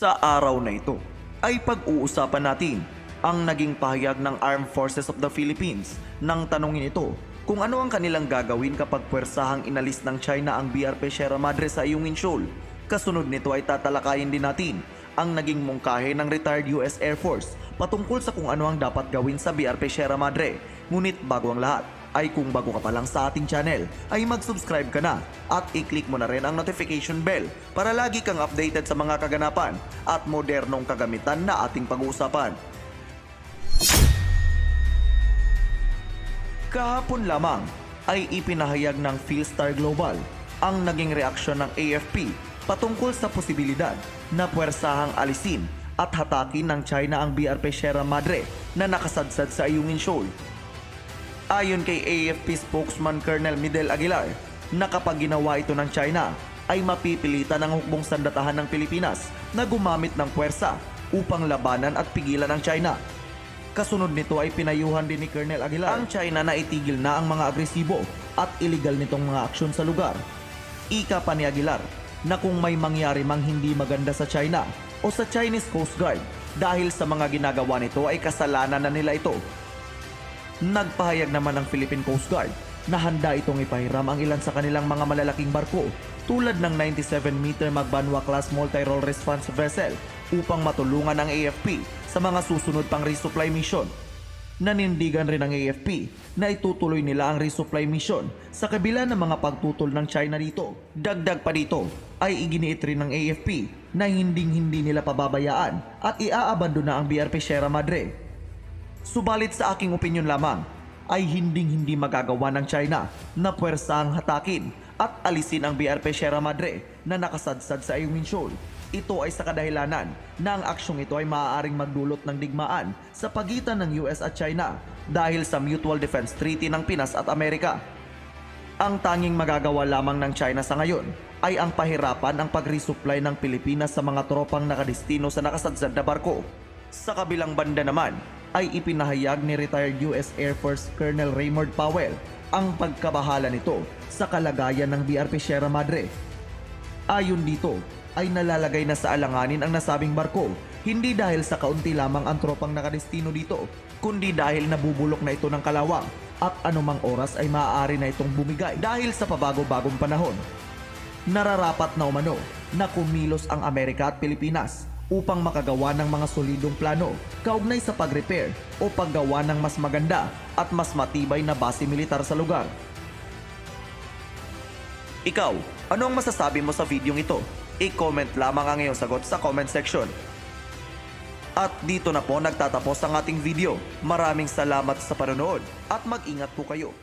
Sa araw na ito ay pag-uusapan natin ang naging pahayag ng Armed Forces of the Philippines nang tanungin ito kung ano ang kanilang gagawin kapag pwersahang inalis ng China ang BRP Sierra Madre sa Ayungin Shoal. Kasunod nito ay tatalakayin din natin ang naging mungkahe ng retired US Air Force patungkol sa kung ano ang dapat gawin sa BRP Sierra Madre. Ngunit bago ang lahat, ay kung bago ka pa lang sa ating channel, ay mag-subscribe ka na at i-click mo na rin ang notification bell para lagi kang updated sa mga kaganapan at modernong kagamitan na ating pag-uusapan. Kahapon lamang ay ipinahayag ng Philstar Global ang naging reaksyon ng AFP patungkol sa posibilidad na puwersahang alisin at hatakin ng China ang BRP Sierra Madre na nakasadsad sa Ayungin Shoal. Ayon kay AFP spokesman Colonel Midel Aguilar, na kapag ginawa ito ng China, ay mapipilitan ang hukbong sandatahan ng Pilipinas na gumamit ng puwersa upang labanan at pigilan ang China. Kasunod nito ay pinayuhan din ni Colonel Aguilar ang China na itigil na ang mga agresibo at iligal nitong mga aksyon sa lugar. Ika pa ni Aguilar na kung may mangyari mang hindi maganda sa China o sa Chinese Coast Guard dahil sa mga ginagawa nito ay kasalanan na nila ito Nagpahayag naman ng Philippine Coast Guard na handa itong ipahiram ang ilan sa kanilang mga malalaking barko tulad ng 97-meter Magbanwa class multi-role response vessel upang matulungan ang AFP sa mga susunod pang resupply mission. Nanindigan rin ng AFP na itutuloy nila ang resupply mission sa kabila ng mga pagtutol ng China dito. Dagdag pa dito ay iginiit rin ng AFP na hinding-hindi nila pababayaan at iaabandona ang BRP Sierra Madre Subalit sa aking opinyon lamang ay hinding-hindi magagawa ng China na puwersang hatakin at alisin ang BRP Sierra Madre na nakasadsad sa Ayungin Shoal. Ito ay sa kadahilanan na ang aksyong ito ay maaaring magdulot ng digmaan sa pagitan ng US at China dahil sa Mutual Defense Treaty ng Pinas at Amerika. Ang tanging magagawa lamang ng China sa ngayon ay ang pahirapan ang pag-resupply ng Pilipinas sa mga tropang nakadestino sa nakasadsad na barko. Sa kabilang banda naman ay ipinahayag ni retired US Air Force Colonel Raymond Powell ang pagkabahala nito sa kalagayan ng BRP Sierra Madre. Ayon dito ay nalalagay na sa alanganin ang nasabing barko hindi dahil sa kaunti lamang ang tropang nakadestino dito kundi dahil nabubulok na ito ng kalawang at anumang oras ay maaari na itong bumigay dahil sa pabago-bagong panahon. Nararapat na umano na kumilos ang Amerika at Pilipinas upang makagawa ng mga solidong plano kaugnay sa pag-repair o paggawa ng mas maganda at mas matibay na base militar sa lugar. Ikaw, ano ang masasabi mo sa videong ito? I-comment lamang ang iyong sagot sa comment section. At dito na po nagtatapos ang ating video. Maraming salamat sa panonood at mag-ingat po kayo.